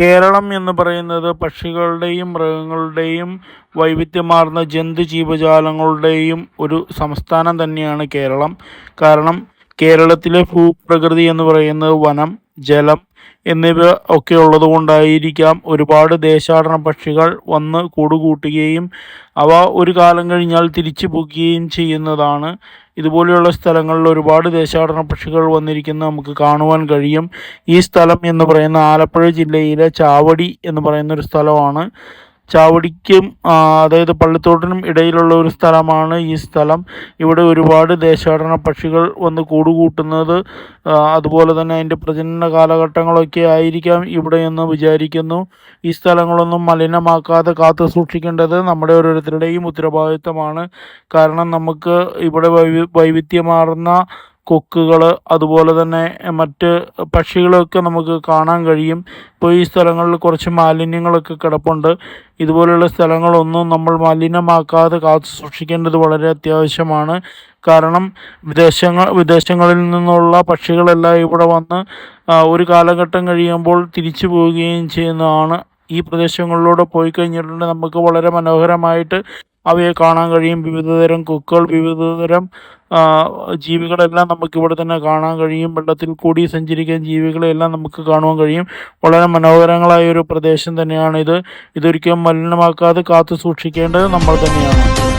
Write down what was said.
കേരളം എന്ന് പറയുന്നത് പക്ഷികളുടെയും മൃഗങ്ങളുടെയും വൈവിധ്യമാർന്ന ജന്തു ജീവജാലങ്ങളുടെയും ഒരു സംസ്ഥാനം തന്നെയാണ് കേരളം. കാരണം കേരളത്തിലെ ഭൂപ്രകൃതി എന്ന് പറയുന്നത് വനം ജലം എന്നിവ ഒക്കെ ഉള്ളതുകൊണ്ടായിരിക്കാം ഒരുപാട് ദേശാടന പക്ഷികൾ വന്ന് കൂടുകൂട്ടുകയും അവ ഒരു കാലം കഴിഞ്ഞാൽ തിരിച്ചു പോകുകയും ചെയ്യുന്നതാണ്. ഇതുപോലെയുള്ള സ്ഥലങ്ങളിൽ ഒരുപാട് ദേശാടന പക്ഷികൾ വന്നിരിക്കുന്നത് നമുക്ക് കാണുവാൻ കഴിയും. ഈ സ്ഥലം എന്ന് പറയുന്ന ആലപ്പുഴ ജില്ലയിലെ ചാവടി എന്ന് പറയുന്ന ഒരു സ്ഥലമാണ്. ചാവടിക്കും അതായത് പള്ളിത്തോട്ടിനും ഇടയിലുള്ള ഒരു സ്ഥലമാണ് ഈ സ്ഥലം. ഇവിടെ ഒരുപാട് ദേശാടന പക്ഷികൾ വന്ന് കൂടുകൂട്ടുന്നത് അതുപോലെ തന്നെ അതിന്റെ പ്രജനന കാലഘട്ടങ്ങളൊക്കെ ആയിരിക്കാം ഇവിടെ എന്ന് വിചാരിക്കുന്നു. ഈ സ്ഥലങ്ങളൊന്നും മലിനമാക്കാതെ കാത്തു സൂക്ഷിക്കേണ്ടത് നമ്മുടെ ഓരോരുത്തരുടെയും ഉത്തരവാദിത്തമാണ്. കാരണം നമുക്ക് ഇവിടെ വൈവി വൈവിധ്യമാർന്ന കൊക്കുകൾ അതുപോലെ തന്നെ മറ്റ് പക്ഷികളൊക്കെ നമുക്ക് കാണാൻ കഴിയും. ഇപ്പോൾ ഈ സ്ഥലങ്ങളിൽ കുറച്ച് മാലിന്യങ്ങളൊക്കെ കിടപ്പുണ്ട്. ഇതുപോലെയുള്ള സ്ഥലങ്ങളൊന്നും നമ്മൾ മലിനമാക്കാതെ കാത്തു സൂക്ഷിക്കേണ്ടത് വളരെ അത്യാവശ്യമാണ്. കാരണം വിദേശങ്ങൾ വിദേശങ്ങളിൽ നിന്നുള്ള പക്ഷികളെല്ലാം ഇവിടെ വന്ന് ഒരു കാലഘട്ടം കഴിയുമ്പോൾ തിരിച്ചു പോവുകയും ചെയ്യുന്നതാണ്. ഈ പ്രദേശങ്ങളിലൂടെ പോയി കഴിഞ്ഞിട്ടുണ്ടെങ്കിൽ നമുക്ക് വളരെ മനോഹരമായിട്ട് അവയെ കാണാൻ കഴിയും. വിവിധതരം കൊക്കുകൾ വിവിധതരം തരം ജീവികളെല്ലാം നമുക്ക് ഇവിടെ തന്നെ കാണാൻ കഴിയും. വെള്ളത്തിൽ കൂടി സഞ്ചരിക്കുന്ന ജീവികളെല്ലാം നമുക്ക് കാണുവാൻ കഴിയും. വളരെ മനോഹരങ്ങളായ ഒരു പ്രദേശം തന്നെയാണ് ഇത് ഇതൊരിക്കലും മലിനമാക്കാതെ കാത്തു സൂക്ഷിക്കേണ്ടത് നമ്മൾ തന്നെയാണ്.